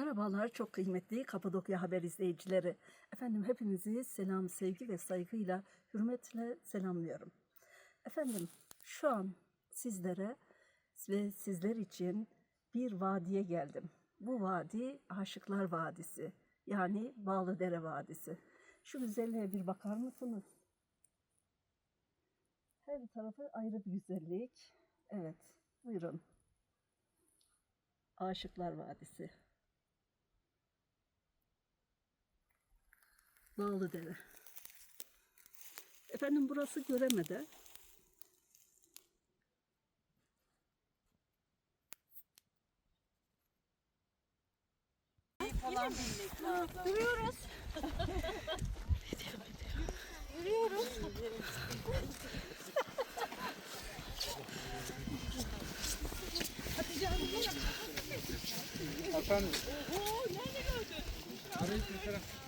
Merhabalar çok kıymetli Kapadokya Haber izleyicileri. Efendim hepinizi selam, sevgi ve saygıyla, hürmetle selamlıyorum. Efendim şu an sizlere ve sizler için bir vadiye geldim. Bu vadi Aşıklar Vadisi yani Bağlıdere Vadisi. Şu güzelliğe bir bakar mısınız? Her tarafı ayrı bir güzellik. Evet buyurun. Aşıklar Vadisi. Bağlıdere. Efendim burası Göremede. I think to go over there, guys, you gotta go diamond around.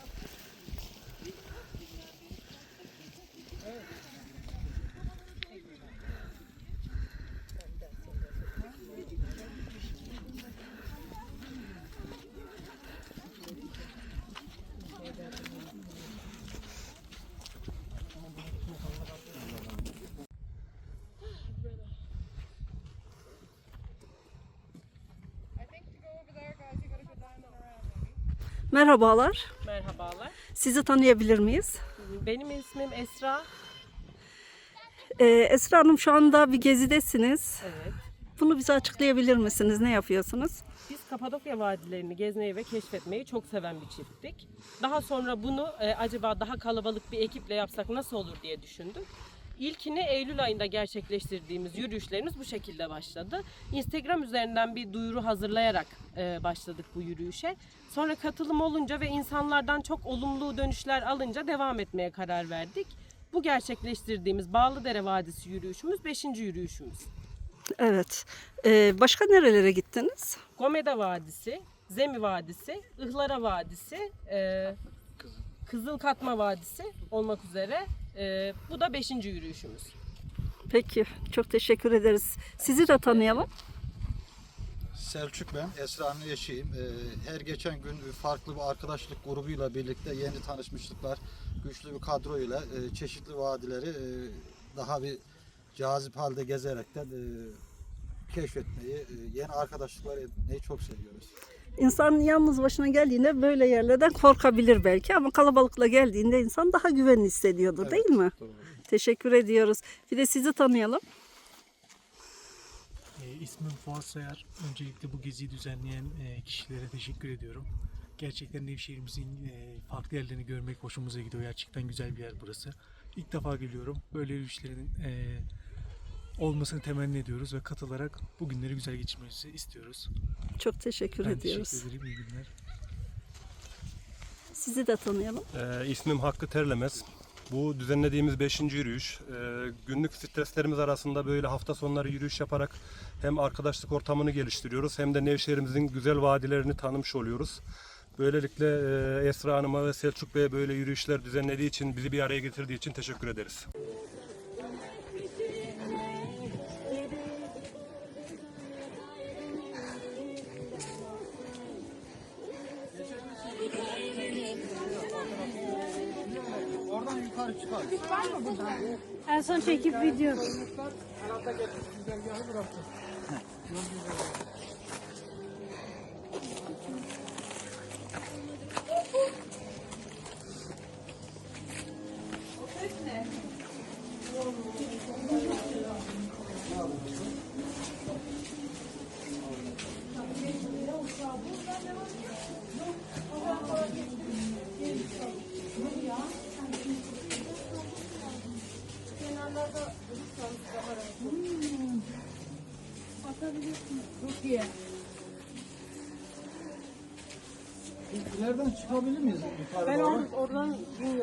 Merhabalar. Merhabalar. Sizi tanıyabilir miyiz? Benim ismim Esra. Ee, Esra Hanım şu anda bir gezidesiniz. Evet. Bunu bize açıklayabilir misiniz? Ne yapıyorsunuz? Biz Kapadokya vadilerini gezmeyi ve keşfetmeyi çok seven bir çifttik. Daha sonra bunu e, acaba daha kalabalık bir ekiple yapsak nasıl olur diye düşündük. İlkini Eylül ayında gerçekleştirdiğimiz yürüyüşlerimiz bu şekilde başladı. Instagram üzerinden bir duyuru hazırlayarak e, başladık bu yürüyüşe. Sonra katılım olunca ve insanlardan çok olumlu dönüşler alınca devam etmeye karar verdik. Bu gerçekleştirdiğimiz Bağlıdere Vadisi yürüyüşümüz 5. yürüyüşümüz. Evet. Ee, başka nerelere gittiniz? Gomeda Vadisi, Zemi Vadisi, Ihlara Vadisi, e, Kızıl Katma Vadisi olmak üzere e, bu da 5. yürüyüşümüz. Peki. Çok teşekkür ederiz. Sizi de tanıyalım. Selçuk ben, Esra'nın eşiyim. Ee, Her geçen gün farklı bir arkadaşlık grubuyla birlikte yeni tanışmışlıklar, güçlü bir kadroyla e, çeşitli vadileri e, daha bir cazip halde gezerekten e, keşfetmeyi, e, yeni arkadaşlıklar etmeyi çok seviyoruz. İnsan yalnız başına geldiğinde böyle yerlerden korkabilir belki ama kalabalıkla geldiğinde insan daha güvenli hissediyordur değil mi? Doğru. Teşekkür ediyoruz. Bir de sizi tanıyalım. E, ismim Fuat Sayar. Öncelikle bu geziyi düzenleyen e, kişilere teşekkür ediyorum. Gerçekten Nevşehir'imizin e, farklı yerlerini görmek hoşumuza gidiyor. Gerçekten güzel bir yer burası. İlk defa geliyorum. Böyle yürüyüşlerin e, olmasını temenni ediyoruz ve katılarak bu günleri güzel geçirmemizi istiyoruz. Çok teşekkür Ben ediyoruz. teşekkür ederim. İyi günler. Sizi de tanıyalım. Ee, ismim Hakkı Terlemez. Bu düzenlediğimiz 5. yürüyüş. Ee, günlük streslerimiz arasında böyle hafta sonları yürüyüş yaparak hem arkadaşlık ortamını geliştiriyoruz hem de Nevşehir'imizin güzel vadilerini tanımış oluyoruz. Böylelikle e, Esra Hanım'a ve Selçuk Bey'e böyle yürüyüşler düzenlediği için, bizi bir araya getirdiği için teşekkür ederiz. Yukarı çıkar. En son çekip video. İleriden çıkabilir miyiz yukarı doğru? oradan